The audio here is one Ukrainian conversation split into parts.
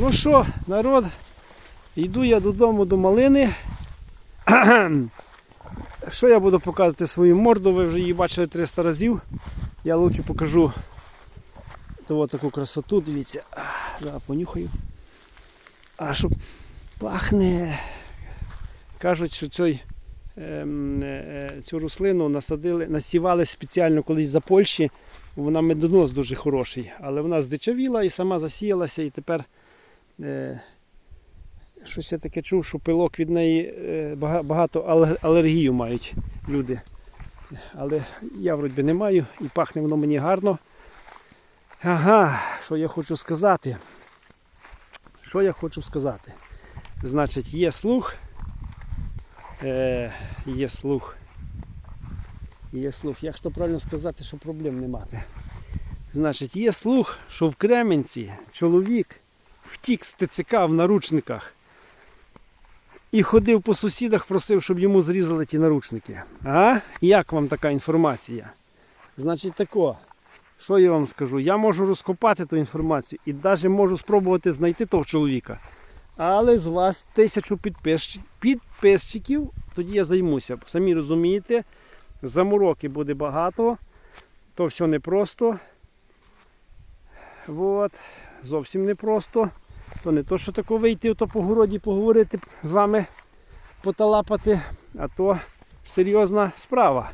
Ну що, народ, йду я додому до малини. Що я буду показувати свою морду, ви вже її бачили 300 разів. Я лучше покажу то таку красоту, дивіться. А, Зараз понюхаю. А щоб пахне. Кажуть, що цей, ем, е, е, цю рослину насадили, насівали спеціально колись за Польщі. Вона медонос дуже хороший, але вона здичавіла і сама засіялася, і тепер щось я таке чув, що пилок від неї е, багато алергію мають люди. Але я вроді не маю і пахне воно мені гарно. Ага, що я хочу сказати? Що я хочу сказати? Значить, є слух. Е, є слух. Є слух. Як то правильно сказати, що проблем не мати? Значить, є слух, що в Кременці чоловік втік з ТЦК в наручниках і ходив по сусідах, просив, щоб йому зрізали ті наручники. А? Як вам така інформація? Значить, тако. Що я вам скажу? Я можу розкопати ту інформацію і навіть можу спробувати знайти того чоловіка. Але з вас тисячу підписч- підписчиків, тоді я займуся. Самі розумієте, замороки буде багато, то все непросто. От. Зовсім непросто. То не то, що тако вийти то по городі поговорити з вами, поталапати, а то серйозна справа.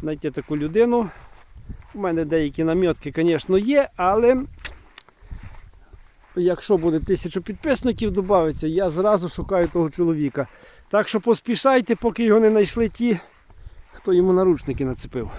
Знайти таку людину. У мене деякі намітки, звісно, є, але якщо буде тисячу підписників додається, я зразу шукаю того чоловіка. Так що поспішайте, поки його не знайшли ті, хто йому наручники нацепив.